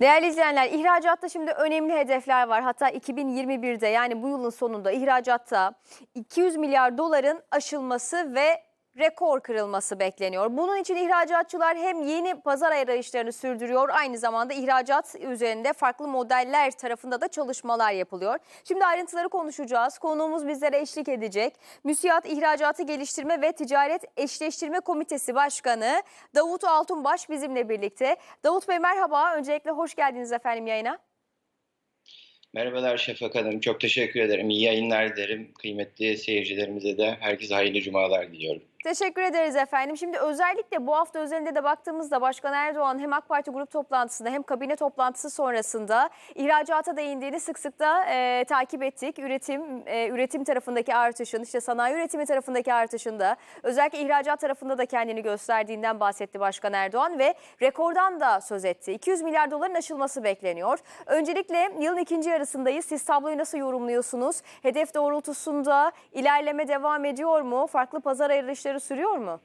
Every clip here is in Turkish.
Değerli izleyenler, ihracatta şimdi önemli hedefler var. Hatta 2021'de yani bu yılın sonunda ihracatta 200 milyar doların aşılması ve rekor kırılması bekleniyor. Bunun için ihracatçılar hem yeni pazar arayışlarını sürdürüyor, aynı zamanda ihracat üzerinde farklı modeller tarafında da çalışmalar yapılıyor. Şimdi ayrıntıları konuşacağız. Konuğumuz bizlere eşlik edecek. Müsiyat İhracatı Geliştirme ve Ticaret Eşleştirme Komitesi Başkanı Davut Altunbaş bizimle birlikte. Davut Bey merhaba. Öncelikle hoş geldiniz efendim yayına. Merhabalar Şafak Hanım. Çok teşekkür ederim. İyi yayınlar dilerim. Kıymetli seyircilerimize de herkese hayırlı cumalar diliyorum. Teşekkür ederiz efendim. Şimdi özellikle bu hafta özelinde de baktığımızda Başkan Erdoğan hem AK Parti grup toplantısında hem kabine toplantısı sonrasında ihracata değindiğini sık sık da e, takip ettik. Üretim e, üretim tarafındaki artışın, işte sanayi üretimi tarafındaki artışın da özellikle ihracat tarafında da kendini gösterdiğinden bahsetti Başkan Erdoğan ve rekordan da söz etti. 200 milyar doların aşılması bekleniyor. Öncelikle yılın ikinci yarısındayız. Siz tabloyu nasıl yorumluyorsunuz? Hedef doğrultusunda ilerleme devam ediyor mu? Farklı pazar ayrılışları sürüyor mu?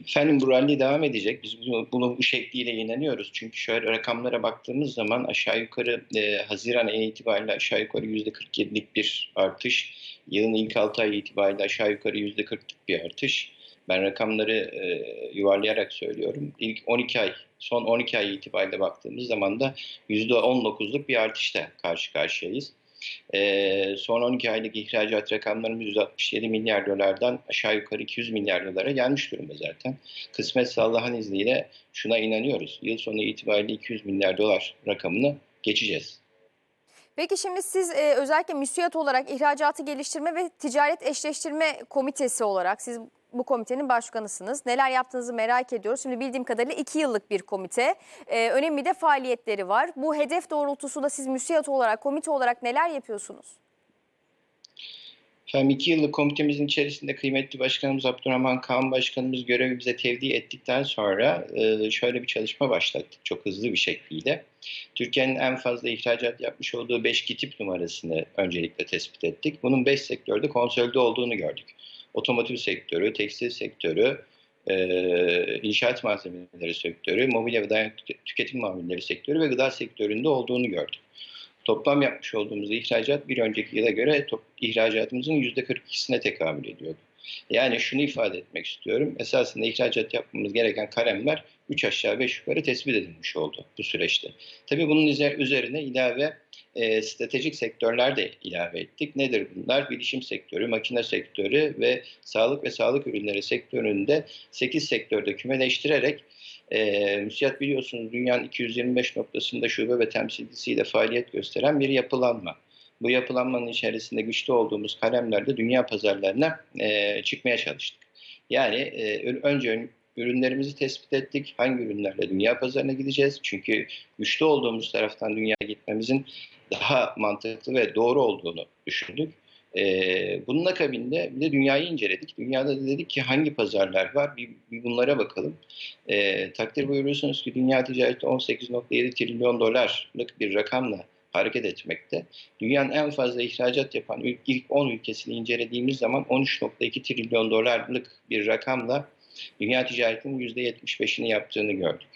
Efendim bu rally devam edecek. Biz bunu bu şekliyle inanıyoruz. Çünkü şöyle rakamlara baktığımız zaman aşağı yukarı e, Haziran ayı itibariyle aşağı yukarı %47'lik bir artış. Yılın ilk 6 ayı itibariyle aşağı yukarı %40'lık bir artış. Ben rakamları e, yuvarlayarak söylüyorum. İlk 12 ay, son 12 ay itibariyle baktığımız zaman da %19'luk bir artışla karşı karşıyayız. Ee, son 12 aylık ihracat rakamlarımız 167 milyar dolardan aşağı yukarı 200 milyar dolara gelmiş durumda zaten. Kısmetse Allah'ın izniyle şuna inanıyoruz. Yıl sonu itibariyle 200 milyar dolar rakamını geçeceğiz. Peki şimdi siz e, özellikle müsiyat olarak ihracatı geliştirme ve ticaret eşleştirme komitesi olarak siz bu komitenin başkanısınız. Neler yaptığınızı merak ediyoruz. Şimdi bildiğim kadarıyla iki yıllık bir komite. Ee, önemli de faaliyetleri var. Bu hedef doğrultusunda siz müsiyat olarak, komite olarak neler yapıyorsunuz? Efendim iki yıllık komitemizin içerisinde kıymetli başkanımız Abdurrahman Kaan Başkanımız görevi bize tevdi ettikten sonra e, şöyle bir çalışma başlattık çok hızlı bir şekliyle. Türkiye'nin en fazla ihracat yapmış olduğu 5 kitip numarasını öncelikle tespit ettik. Bunun 5 sektörde konsolide olduğunu gördük. Otomotiv sektörü, tekstil sektörü, e, inşaat malzemeleri sektörü, mobilya ve dayanıklı tüketim mamulleri sektörü ve gıda sektöründe olduğunu gördük. Toplam yapmış olduğumuz ihracat bir önceki yıla göre top, ihracatımızın %42'sine tekabül ediyordu. Yani şunu ifade etmek istiyorum. Esasında ihracat yapmamız gereken kalemler 3 aşağı 5 yukarı tespit edilmiş oldu bu süreçte. Tabii bunun üzerine ilave e, stratejik sektörler de ilave ettik. Nedir bunlar? Bilişim sektörü, makine sektörü ve sağlık ve sağlık ürünleri sektöründe 8 sektörde kümeleştirerek e, müsiyat biliyorsunuz dünyanın 225 noktasında şube ve temsilcisiyle faaliyet gösteren bir yapılanma. Bu yapılanmanın içerisinde güçlü olduğumuz kalemlerde dünya pazarlarına e, çıkmaya çalıştık. Yani e, önce ürünlerimizi tespit ettik. Hangi ürünlerle dünya pazarına gideceğiz? Çünkü güçlü olduğumuz taraftan dünyaya gitmemizin daha mantıklı ve doğru olduğunu düşündük. Ee, bunun akabinde bir de dünyayı inceledik. Dünyada da dedik ki hangi pazarlar var bir, bir bunlara bakalım. Ee, takdir buyuruyorsunuz ki dünya ticareti 18.7 trilyon dolarlık bir rakamla hareket etmekte. Dünyanın en fazla ihracat yapan ilk 10 ülkesini incelediğimiz zaman 13.2 trilyon dolarlık bir rakamla dünya ticaretinin %75'ini yaptığını gördük.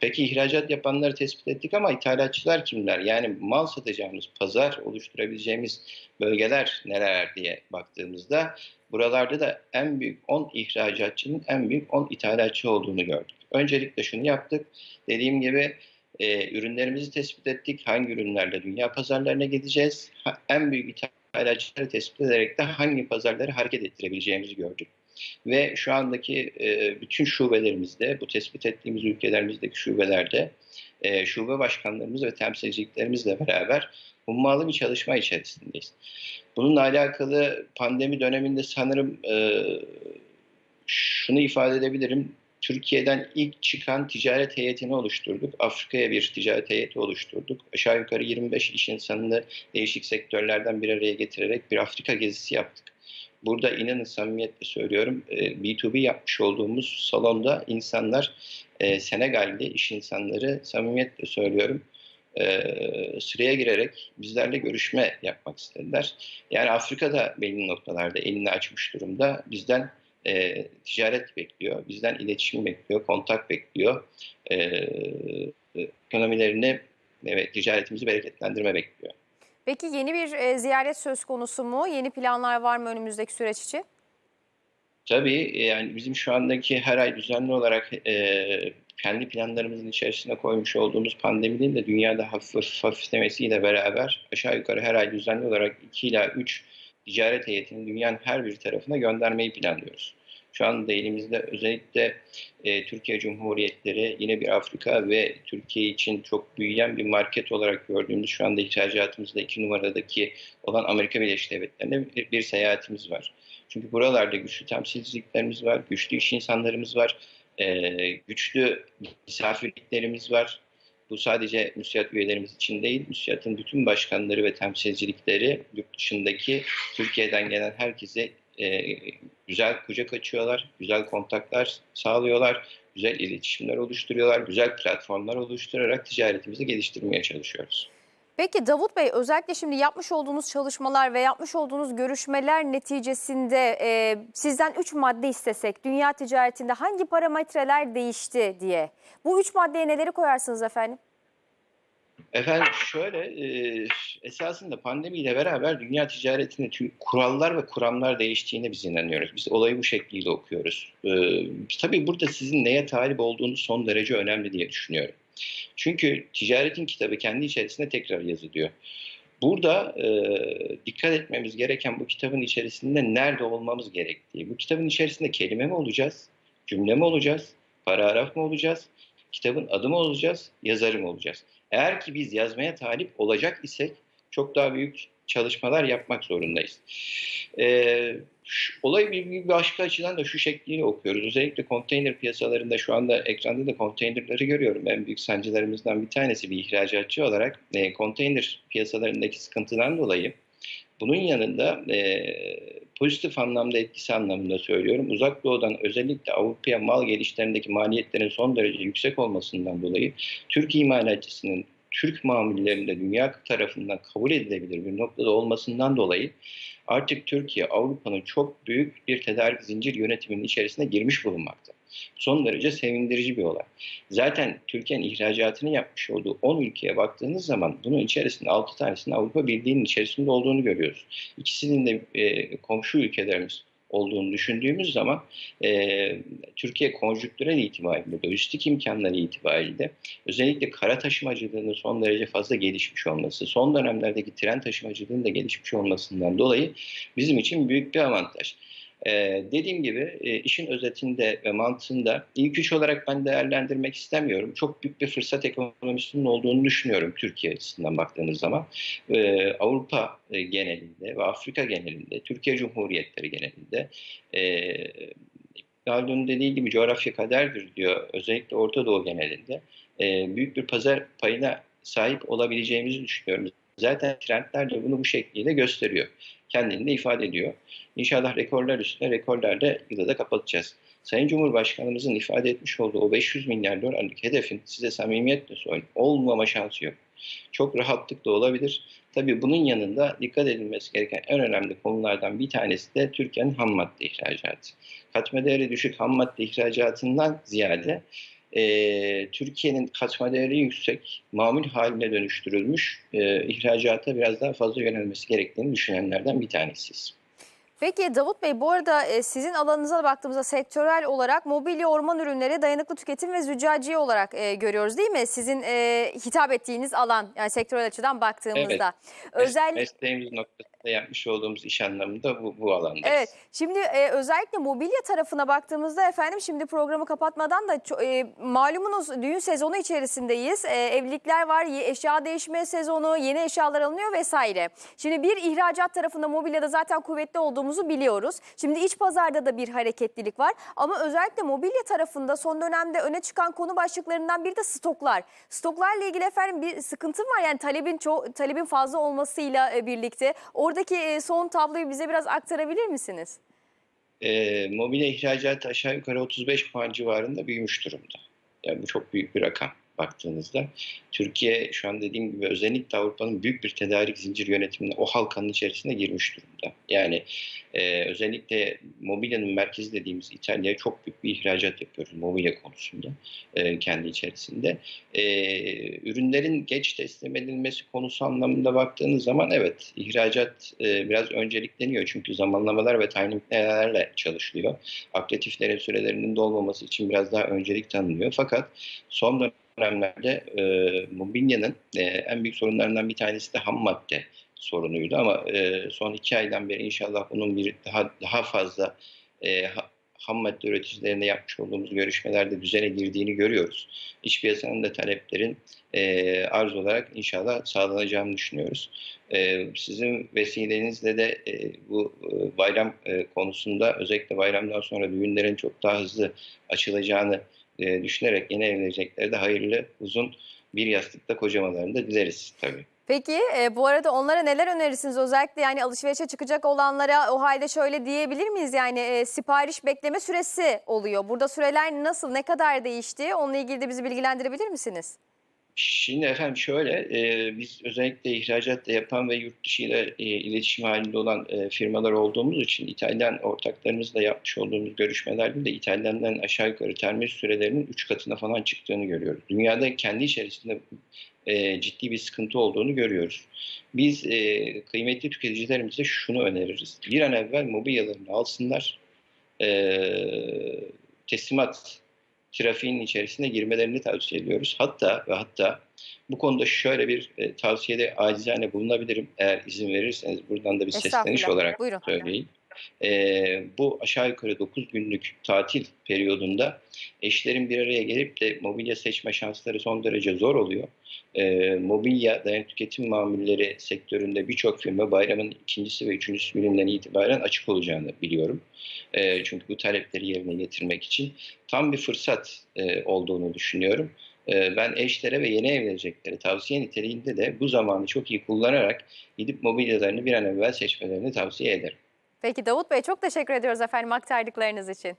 Peki ihracat yapanları tespit ettik ama ithalatçılar kimler? Yani mal satacağımız, pazar oluşturabileceğimiz bölgeler neler diye baktığımızda buralarda da en büyük 10 ihracatçının en büyük 10 ithalatçı olduğunu gördük. Öncelikle şunu yaptık. Dediğim gibi e, ürünlerimizi tespit ettik. Hangi ürünlerle dünya pazarlarına gideceğiz? Ha, en büyük ithalatçıları tespit ederek de hangi pazarları hareket ettirebileceğimizi gördük. Ve şu andaki e, bütün şubelerimizde, bu tespit ettiğimiz ülkelerimizdeki şubelerde e, şube başkanlarımız ve temsilciliklerimizle beraber hummalı bir çalışma içerisindeyiz. Bununla alakalı pandemi döneminde sanırım e, şunu ifade edebilirim. Türkiye'den ilk çıkan ticaret heyetini oluşturduk. Afrika'ya bir ticaret heyeti oluşturduk. Aşağı yukarı 25 iş insanını değişik sektörlerden bir araya getirerek bir Afrika gezisi yaptık. Burada inanın samimiyetle söylüyorum B2B yapmış olduğumuz salonda insanlar Senegal'de iş insanları samimiyetle söylüyorum sıraya girerek bizlerle görüşme yapmak istediler. Yani Afrika'da belli noktalarda elini açmış durumda. Bizden e, ticaret bekliyor, bizden iletişim bekliyor, kontak bekliyor. E, e, ekonomilerini ve ticaretimizi bereketlendirme bekliyor. Peki yeni bir e, ziyaret söz konusu mu? Yeni planlar var mı önümüzdeki süreç için? Tabii e, yani bizim şu andaki her ay düzenli olarak e, kendi planlarımızın içerisine koymuş olduğumuz pandeminin de dünyada hafif hafiflemesiyle beraber aşağı yukarı her ay düzenli olarak 2 ila 3 ticaret heyetini dünyanın her bir tarafına göndermeyi planlıyoruz. Şu anda elimizde özellikle e, Türkiye Cumhuriyetleri yine bir Afrika ve Türkiye için çok büyüyen bir market olarak gördüğümüz şu anda ihracatımızda iki numaradaki olan Amerika Birleşik Devletleri'ne bir, bir seyahatimiz var. Çünkü buralarda güçlü temsilciliklerimiz var, güçlü iş insanlarımız var, e, güçlü misafirliklerimiz var. Bu sadece müsiyat üyelerimiz için değil, müsiyatın bütün başkanları ve temsilcilikleri yurt dışındaki Türkiye'den gelen herkese e, güzel kucak açıyorlar, güzel kontaklar sağlıyorlar, güzel iletişimler oluşturuyorlar, güzel platformlar oluşturarak ticaretimizi geliştirmeye çalışıyoruz. Peki Davut Bey özellikle şimdi yapmış olduğunuz çalışmalar ve yapmış olduğunuz görüşmeler neticesinde e, sizden 3 madde istesek dünya ticaretinde hangi parametreler değişti diye. Bu 3 maddeye neleri koyarsınız efendim? Efendim şöyle e, esasında pandemiyle beraber dünya ticaretinde tüm kurallar ve kuramlar değiştiğine biz inanıyoruz. Biz olayı bu şekliyle okuyoruz. E, tabii burada sizin neye talip olduğunuz son derece önemli diye düşünüyorum. Çünkü ticaretin kitabı kendi içerisinde tekrar yazılıyor. Burada e, dikkat etmemiz gereken bu kitabın içerisinde nerede olmamız gerektiği. Bu kitabın içerisinde kelime mi olacağız, cümle mi olacağız, paragraf mı olacağız, kitabın adı mı olacağız, yazarı mı olacağız? Eğer ki biz yazmaya talip olacak isek çok daha büyük çalışmalar yapmak zorundayız. Ee, olayı bir, bir başka açıdan da şu şekliyle okuyoruz. Özellikle konteyner piyasalarında şu anda ekranda da konteynerleri görüyorum. En büyük sancılarımızdan bir tanesi bir ihracatçı olarak e, konteyner piyasalarındaki sıkıntıdan dolayı bunun yanında e, pozitif anlamda etkisi anlamında söylüyorum. Uzak Doğu'dan özellikle Avrupa'ya mal gelişlerindeki maliyetlerin son derece yüksek olmasından dolayı Türk imalatçısının Türk mamullerinde dünya tarafından kabul edilebilir bir noktada olmasından dolayı artık Türkiye Avrupa'nın çok büyük bir tedarik zincir yönetiminin içerisine girmiş bulunmakta. Son derece sevindirici bir olay. Zaten Türkiye'nin ihracatını yapmış olduğu 10 ülkeye baktığınız zaman bunun içerisinde 6 tanesinin Avrupa Birliği'nin içerisinde olduğunu görüyoruz. İkisinin de e, komşu ülkelerimiz olduğunu düşündüğümüz zaman e, Türkiye konjüktürel itibariyle, lojistik imkanları itibariyle özellikle kara taşımacılığının son derece fazla gelişmiş olması, son dönemlerdeki tren taşımacılığının da gelişmiş olmasından dolayı bizim için büyük bir avantaj. Ee, dediğim gibi e, işin özetinde ve mantığında ilk üç olarak ben değerlendirmek istemiyorum. Çok büyük bir fırsat ekonomisinin olduğunu düşünüyorum Türkiye açısından baktığınız zaman. Ee, Avrupa e, genelinde ve Afrika genelinde, Türkiye Cumhuriyetleri genelinde e, Galdun'un dediği gibi coğrafya kaderdir diyor. Özellikle Orta Doğu genelinde e, büyük bir pazar payına sahip olabileceğimizi düşünüyorum. Zaten trendler de bunu bu şekilde gösteriyor. Kendini de ifade ediyor. İnşallah rekorlar üstüne rekorlarla yılı da kapatacağız. Sayın Cumhurbaşkanımızın ifade etmiş olduğu o 500 milyar dolarlık hedefin size samimiyetle söyleyeyim olmama şansı yok. Çok rahatlıkla olabilir. Tabii bunun yanında dikkat edilmesi gereken en önemli konulardan bir tanesi de Türkiye'nin ham madde ihracatı. Katma değeri düşük ham madde ihracatından ziyade e, Türkiye'nin katma değeri yüksek, mamul haline dönüştürülmüş e, ihracata biraz daha fazla yönelmesi gerektiğini düşünenlerden bir tanesiyiz. Peki Davut Bey bu arada e, sizin alanınıza baktığımızda sektörel olarak mobilya orman ürünleri dayanıklı tüketim ve züccaciye olarak e, görüyoruz değil mi? Sizin e, hitap ettiğiniz alan yani sektörel açıdan baktığımızda. Özellikle mesleğimiz noktasında yapmış olduğumuz iş anlamında bu, bu alandayız. Evet. Şimdi e, özellikle mobilya tarafına baktığımızda efendim şimdi programı kapatmadan da e, malumunuz düğün sezonu içerisindeyiz. E, evlilikler var, eşya değişme sezonu, yeni eşyalar alınıyor vesaire. Şimdi bir ihracat tarafında mobilyada zaten kuvvetli olduğumuzu biliyoruz. Şimdi iç pazarda da bir hareketlilik var. Ama özellikle mobilya tarafında son dönemde öne çıkan konu başlıklarından biri de stoklar. Stoklarla ilgili efendim bir sıkıntı var. Yani talebin ço- talebin fazla olmasıyla e, birlikte. Oradaki son tabloyu bize biraz aktarabilir misiniz? E, mobilya ihracatı aşağı yukarı 35 puan civarında büyümüş durumda. Yani bu çok büyük bir rakam. Baktığınızda. Türkiye şu an dediğim gibi özellikle Avrupa'nın büyük bir tedarik zincir yönetimine o halkanın içerisine girmiş durumda. Yani e, özellikle mobilyanın merkezi dediğimiz İtalya'ya çok büyük bir ihracat yapıyoruz mobilya konusunda e, kendi içerisinde. E, ürünlerin geç teslim edilmesi konusu anlamında baktığınız zaman evet ihracat e, biraz öncelikleniyor çünkü zamanlamalar ve timinglerle çalışılıyor. Akretiflerin sürelerinin dolmaması için biraz daha öncelik tanınıyor. Fakat son dönemlerde e, mobilyanın e, en büyük sorunlarından bir tanesi de ham madde sorunuydu ama e, son iki aydan beri inşallah bunun bir daha daha fazla e, ha- ham madde üreticilerine yapmış olduğumuz görüşmelerde düzene girdiğini görüyoruz. İç piyasanın da taleplerin e, arz olarak inşallah sağlanacağını düşünüyoruz. E, sizin vesilenizle de e, bu e, bayram e, konusunda özellikle bayramdan sonra düğünlerin çok daha hızlı açılacağını e, düşünerek yeni evlenecekleri de hayırlı uzun bir yastıkta kocamalarını da dileriz tabii. Peki e, bu arada onlara neler önerirsiniz? Özellikle yani alışverişe çıkacak olanlara o halde şöyle diyebilir miyiz? Yani e, sipariş bekleme süresi oluyor. Burada süreler nasıl, ne kadar değişti? Onunla ilgili de bizi bilgilendirebilir misiniz? Şimdi efendim şöyle, e, biz özellikle ihracat da yapan ve yurt dışı ile e, iletişim halinde olan e, firmalar olduğumuz için İtalyan ortaklarımızla yapmış olduğumuz görüşmelerde de İtalyanların aşağı yukarı termin sürelerinin 3 katına falan çıktığını görüyoruz. Dünyada kendi içerisinde e, ciddi bir sıkıntı olduğunu görüyoruz. Biz e, kıymetli tüketicilerimize şunu öneririz. Bir an evvel mobilyalarını alsınlar, e, teslimat trafiğin içerisine girmelerini tavsiye ediyoruz. Hatta ve hatta bu konuda şöyle bir e, tavsiyede acizane bulunabilirim. Eğer izin verirseniz buradan da bir sesleniş olarak Buyurun. söyleyeyim. E, bu aşağı yukarı 9 günlük tatil periyodunda eşlerin bir araya gelip de mobilya seçme şansları son derece zor oluyor. E, mobilya dayanık tüketim mamulleri sektöründe birçok firma bayramın ikincisi ve üçüncüsü gününden itibaren açık olacağını biliyorum. E, çünkü bu talepleri yerine getirmek için tam bir fırsat e, olduğunu düşünüyorum. Ben eşlere ve yeni evleneceklere tavsiye niteliğinde de bu zamanı çok iyi kullanarak gidip mobilyalarını bir an evvel seçmelerini tavsiye ederim. Peki Davut Bey çok teşekkür ediyoruz efendim aktardıklarınız için.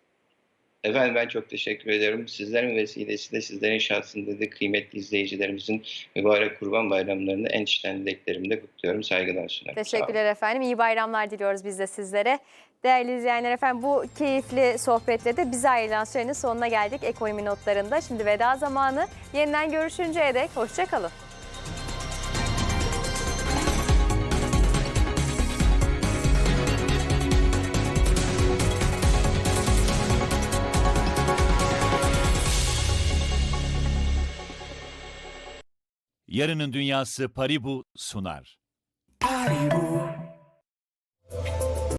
Efendim ben çok teşekkür ediyorum. Sizlerin vesilesiyle sizlerin şahsında da kıymetli izleyicilerimizin mübarek kurban bayramlarını en içten dileklerimle kutluyorum. Saygılar sunarım. Teşekkürler efendim. İyi bayramlar diliyoruz biz de sizlere. Değerli izleyenler efendim bu keyifli sohbetle de bize ayrılan sürenin sonuna geldik ekonomi notlarında. Şimdi veda zamanı. Yeniden görüşünceye dek hoşçakalın. Yarının Dünyası Paribu sunar. Paribu,